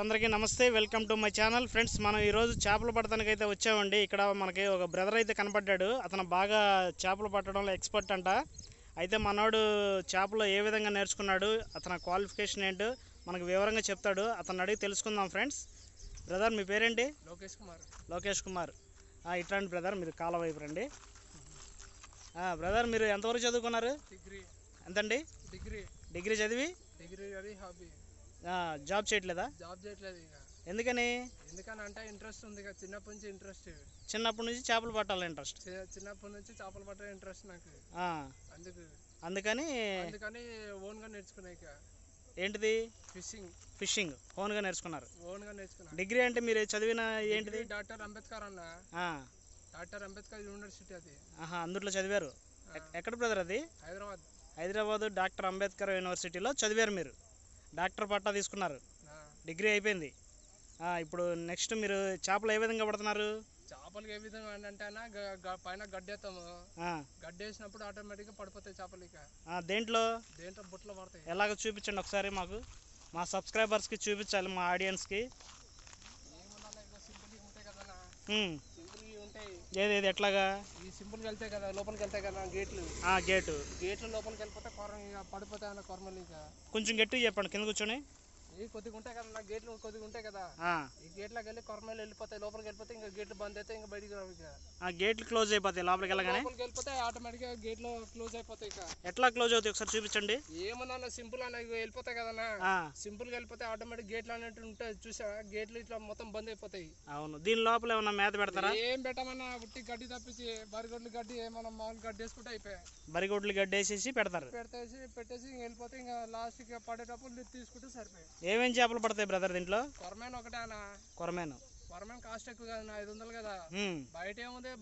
అందరికీ నమస్తే. Welcome to my channel. Friends మనం ఈరోజు చేపలు పట్టడానికి అయితే వచ్చామండి. ఇక్కడ మనకి ఒక బ్రదర్ అయితే కనపడ్డాడు. అతను బాగా చేపలు పట్టడంలో ఎక్స్పర్ట్ అంట. అయితే మనోడు చేపలు ఏ విధంగా నేర్చుకున్నాడు అతని క్వాలిఫికేషన్ ఏంటో మనకు వివరంగా చెప్తాడు. అతను అడిగి తెలుసుకుందాం ఫ్రెండ్స్. బ్రదర్ మీ పేరేంటి? లోకేష్ కుమార్. లోకేష్ కుమార్. ఇట్లాంటి బ్రదర్ మీరు కాల వైపు రండి. బ్రదర్ మీరు ఎంతవరకు చదువుకున్నారు? డిగ్రీ. ఎంతండి? డిగ్రీ. డిగ్రీ చదివి? డిగ్రీ అది హాబీ. జాబ్ చేయట్లేదా? జాబ్ చేయట్లేదు ఇక. ఎందుకని? ఎందుకని అంటే ఇంట్రెస్ట్ ఉంది ఇక. చిన్నప్పటి నుంచి ఇంట్రెస్ట్ చిన్నప్పటి నుంచి చేపలు పట్టాలి ఇంట్రెస్ట్. చిన్నప్పటి నుంచి చేపలు పట్టే ఇంట్రెస్ట్ నాకు అందుకు అందుకని అందుకని ఓన్గా నేర్చుకున్నా ఇక. ఏంటిది? ఫిషింగ్. ఫిషింగ్. ఓన్గా నేర్చుకున్నారు. ఓన్గా నేర్చుకున్నా. డిగ్రీ అంటే మీరు చదివిన ఏంటిది? డాక్టర్ అంబేద్కర్ అన్న. డాక్టర్ అంబేద్కర్ యూనివర్సిటీ అది. ఆహా అందుట్లో చదివారు. ఎక్- ఎక్కడ బ్రదర్ అది? హైదరాబాద్. హైదరాబాద్ డాక్టర్ అంబేద్కర్ యూనివర్సిటీలో చదివారు మీరు. డాక్టర్ పట్టా తీసుకున్నారు. డిగ్రీ అయిపోయింది. ఇప్పుడు నెక్స్ట్ మీరు చేపలు ఏ విధంగా పడుతున్నారు? చేపలకి ఏ విధంగా అంటే పైన గడ్డేస్తాము. గడ్డేసినప్పుడు ఆటోమేటిక్గా పడిపోతాయి చేపలు ఇక. దేంట్లో? దేంట్లో బుట్టలు పడతాయి. ఎలాగ చూపించండి ఒకసారి మాకు. మా సబ్స్క్రైబర్స్కి చూపించాలి మా ఆడియన్స్కి. ఏమన్నా సింపుల్గా ఉంటాయి ఉంటాయి ఏది ఏది ఎట్లాగా? ఈ సింపుల్గా వెళ్తాయి కదా లోపలికి వెళ్తాయి కదా గేట్లు? ఆ, గేటు. గేట్ల లోపలికి వెళ్ళిపోతే పడిపోతాయి అన్న కొరమలు ఇక? కొంచెం గట్టిగా చెప్పండి కింద కూర్చొని. ఇవి కొద్దిగా ఉంటాయి కదా నా గేట్లు కొద్దిగా ఉంటాయి కదా. ఈ గేట్లోకి వెళ్ళి కొరమలు వెళ్ళిపోతాయి లోపలికి వెళ్ళిపోతే ఇంకా గేట్లు బంద్ అయితే ఇంకా బయటికి రావు ఆ గేట్లు క్లోజ్ అయిపోతాయి లోపలికి వెళ్ళగానే? లోపలికి వెళ్ళిపోతే ఆటోమేటిక్గా గేట్లు క్లోజ్ అయిపోతాయి ఇక. ఎట్లా క్లోజ్ అవుతాయి ఒకసారి చూపించండి? ఏమన్నా సింపుల్ అన్న వెళ్ళిపోతాయి కదన్నా సింపుల్గా వెళ్ళిపోతే ఆటోమేటిక్ గేట్లు అన్నట్టు ఉంటాయి చూసా గేట్లు ఇట్లా మొత్తం బంద్ అయిపోతాయి. అవును. దీని లోపల ఏమన్నా మేత పెడతారా? ఏం పెట్టమన్నా ఉట్టి గడ్డి తప్పించి బరిగొడ్లు గడ్డి మనం మామూలు గడ్డి వేసుకుంటే అయిపోయాయి. బరిగొడ్లు గడ్డేసేసి పెడతారు. పెడితేసి పెట్టేసి ఇంక వెళ్ళిపోతే ఇంకా లాస్ట్కి పడేటప్పుడు తీసుకుంటే సరిపోయాయి. ఏమేం చేపలు పడతాయి బ్రదర్ దీంట్లో? కొరమేన్ ఒకటే అన్న. కొరమేను. కొరమేన్ కాస్ట్ ఎక్కువ కదా ఐదు వందలు కదా. బయట ఏముంది?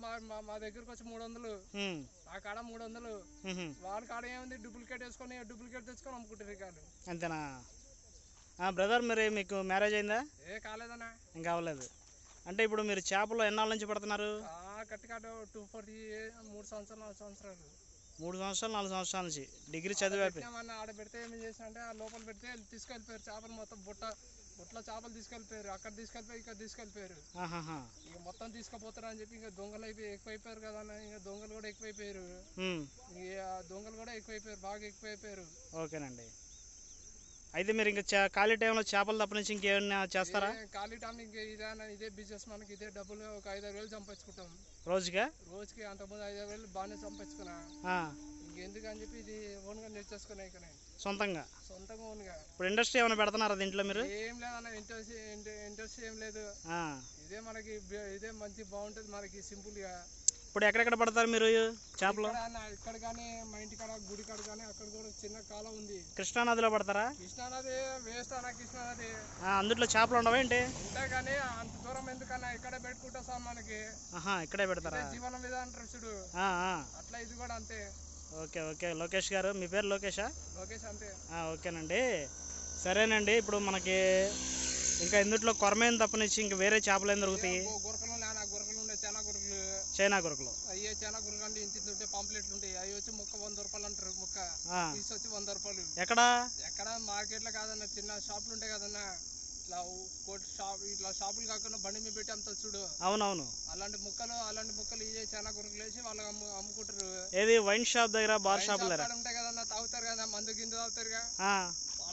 మా దగ్గరకు వచ్చి మూడు వందలు. ఆ కాడ మూడు వందలు. వాళ్ళ కాడ ఏముంది? డూప్లికేట్ వేసుకొని డూప్లికేట్ తెచ్చుకొని అమ్ముకుంటారు వాళ్ళు. అంతేనా? బ్రదర్ మరి మీకు మ్యారేజ్ అయిందా? ఏ కాలేదన్నా. ఇంకా అవ్వలేదు. అంటే ఇప్పుడు మీరు చేపలు ఎన్నాళ్ళ నుంచి పడుతున్నారు? ఆ కట్టి కాట టూ ఫోర్టీ మూడు సంవత్సరాలు నాలుగు సంవత్సరాలు. మూడు సంవత్సరాలు నాలుగు సంవత్సరాల నుంచి డిగ్రీ చదివి అయిపోయి పెట్టామన్నా ఆడ పెడితే చేసిన అంటే ఆ లోపల పెడితే తీసుకెళ్ళిపోయారు. చేపలు మొత్తం బుట్ట బుట్టలో చేపలు తీసుకెళ్ళిపోయారు. అక్కడ తీసుకెళ్ళిపోయి ఇక్కడ తీసుకెళ్ళిపోయారు. ఇక మొత్తం తీసుకుపోతారు అని చెప్పి ఇంకా దొంగలు అయిపోయి ఎక్కువైపోయారు కదా ఇంకా దొంగలు కూడా ఎక్కువైపోయారు. దొంగలు కూడా ఎక్కువైపోయారు బాగా ఎక్కువైపోయారు. ఓకేనండి. అయితే మీరు ఇంకా ఖాళీ టైంలో చేపలు తప్ప నుంచి ఇంకేమైనా చేస్తారా? ఖాళీ టైం ఇంకా ఇదే ఇదే బిజినెస్ మనకి ఇదే డబ్బులు ఒక ఐదారు వేలు సంపాదించుకుంటాం. రోజుగా? రోజుకి అంతకుముందు ఐదారు వేలు బాగానే సంపాదించుకున్నా. ఇంకెందుకు అని చెప్పి ఇది ఓన్గా నేర్చేసుకున్నా ఇక నేను. సొంతంగా? సొంతంగా ఓన్గా. ఇప్పుడు ఇండస్ట్రీ ఏమైనా పెడుతున్నారా దీంట్లో మీరు? ఏం లేదన్న ఇంట్రెస్ట్ ఇంట్రెస్ట్ ఏం లేదు. ఇదే మనకి ఇదే మంచి బాగుంటుంది మనకి సింపుల్గా. ఇప్పుడు ఎక్కడెక్కడ పడతారు మీరు చేపలు? ఇక్కడ కానీ మా ఇంటి కాడ గుడి కాడ కానీ అక్కడ కూడా చిన్న కాలం ఉంది. కృష్ణానదిలో పడతారా? కృష్ణానది కృష్ణానది ఆ, అందుట్లో చేపలు ఉండవా ఏంటి? ఉంటాయి కానీ అంత దూరం ఎందుకన్నా ఇక్కడే పెట్టుకుంటా సార్ మనకి ఇక్కడే పెడతారా? జీవనం చూడు. అట్లా ఇది కూడా అంతే. Okay okay. లోకేష్ గారు మీ పేరు లోకేషా? లోకేష్ అంతే. ఆ, ఓకేనండి. సరేనండి ఇప్పుడు మనకి ఇంకా ఇందుట్లో కొరమైన తప్పనిచ్చి ఇంకా వేరే చేపలు ఏం దొరుకుతాయి గో- గురకలు నాన్న గురకలు ఉండే చాలా గురకలు చైనా కొరకులు. అయ్యే చాలా గురకలు అంటే ఇంత ఉంటే పాంప్లెట్లు ఉంటాయి. అవి వచ్చి ముక్క వంద రూపాయలు అంటారు ముక్క. వచ్చి వంద రూపాయలు. ఎక్కడా? ఎక్కడ? మార్కెట్లో కాదన్న చిన్న షాపులు ఉంటాయి కదన్న. ఇట్లా కోటి షాప్ ఇట్లా షాపులు కాకుండా బండి మీద పెట్టి అమ్ముతారు చూడు. అవునవును. అలాంటి ముక్కలు అలాంటి ముక్కలు ఇవే చాలా గురకలు వేసి వాళ్ళు అమ్ము అమ్ముకుంటారు. ఏది? వైన్ షాప్ దగ్గర బార్ షాప్ దగ్గర ఉంటాయి కదన్న తాగుతారు కదా మందు గిందు తాగుతారుగా.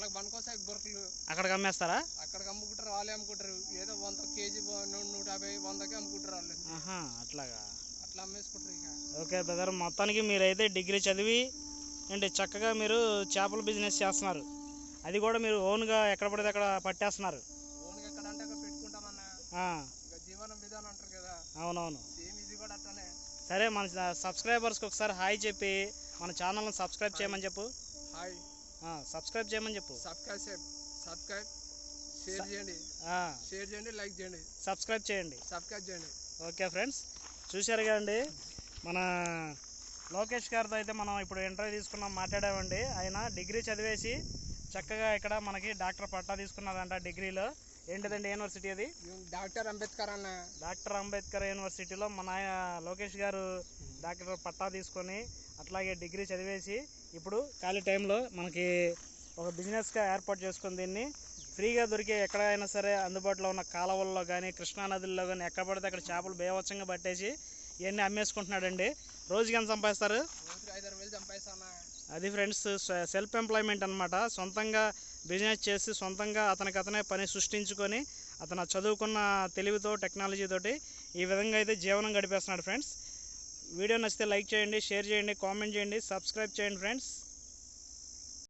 వాళ్ళకి పనికొస్తాయి గురకలు అక్కడికి అమ్మేస్తారా? అక్కడికి అమ్ముకుంటారు వాళ్ళే అమ్ముకుంటారు. ఏదో వంద కేజీ నూట యాభై వందకి అమ్ముకుంటారు వాళ్ళు. అట్లాగా. అట్లా అమ్మేసుకుంటారు ఇక. Okay brother. మొత్తానికి మీరైతే డిగ్రీ చదివి ఏంటి చక్కగా మీరు చేపల బిజినెస్ చేస్తున్నారు. అది కూడా మీరు ఓన్గా ఎక్కడ పడితే అక్కడ పట్టేస్తున్నారు. ఓన్గా ఎక్కడ అంటే అక్కడ పెట్టుకుంటామన్నా. ఆ, ఇక జీవనం విధానం అంటారు కదా. అవునవును. సరే మన సబ్స్క్రైబర్స్కి ఒకసారి హాయ్ చెప్పి మన ఛానల్ని సబ్స్క్రైబ్ చేయమని చెప్పు. హాయ్. సబ్స్క్రైబ్ చేయమని చెప్పు. సబ్స్క్రైబ్ సబ్స్క్రైబ్ షేర్ చేయండి. షేర్ చేయండి లైక్ చేయండి. సబ్స్క్రైబ్ చేయండి. సబ్స్క్రైబ్ చేయండి. ఓకే ఫ్రెండ్స్ చూశారు కదండి? మన లోకేష్ గారితో అయితే మనం ఇప్పుడు ఇంటర్వ్యూ తీసుకున్నాం మాట్లాడామండి. ఆయన డిగ్రీ చదివేసి చక్కగా ఇక్కడ మనకి డాక్టర్ పట్టా తీసుకున్నారంట డిగ్రీలో ఏంటిదండి యూనివర్సిటీ అది? డాక్టర్ అంబేద్కర్ అన్న. డాక్టర్ అంబేద్కర్ యూనివర్సిటీలో మన లోకేష్ గారు డాక్టర్ పట్టా తీసుకొని అట్లాగే డిగ్రీ చదివేసి ఇప్పుడు ఖాళీ టైంలో మనకి ఒక బిజినెస్గా ఏర్పాటు చేసుకుని దీన్ని ఫ్రీగా దొరికే ఎక్కడైనా సరే అందుబాటులో ఉన్న కాలువల్లో కానీ కృష్ణా నదుల్లో కానీ ఎక్కడ పడితే అక్కడ చేపలు బేవచ్చంగా పట్టేసి ఇవన్నీ అమ్మేసుకుంటున్నాడండి. రోజుకి ఎంత సంపాదిస్తారు? అది ఫ్రెండ్స్ సెల్ఫ్ ఎంప్లాయ్మెంట్ అనమాట సొంతంగా బిజినెస్ చేసి సొంతంగా అతనికి అతనే పని సృష్టించుకొని అతను చదువుకున్న తెలివితో టెక్నాలజీ తోటి ఈ విధంగా అయితే జీవనం గడిపేస్తున్నాడు ఫ్రెండ్స్. వీడియో నచ్చితే లైక్ చేయండి షేర్ చేయండి కామెంట్ చేయండి సబ్స్క్రైబ్ చేయండి ఫ్రెండ్స్.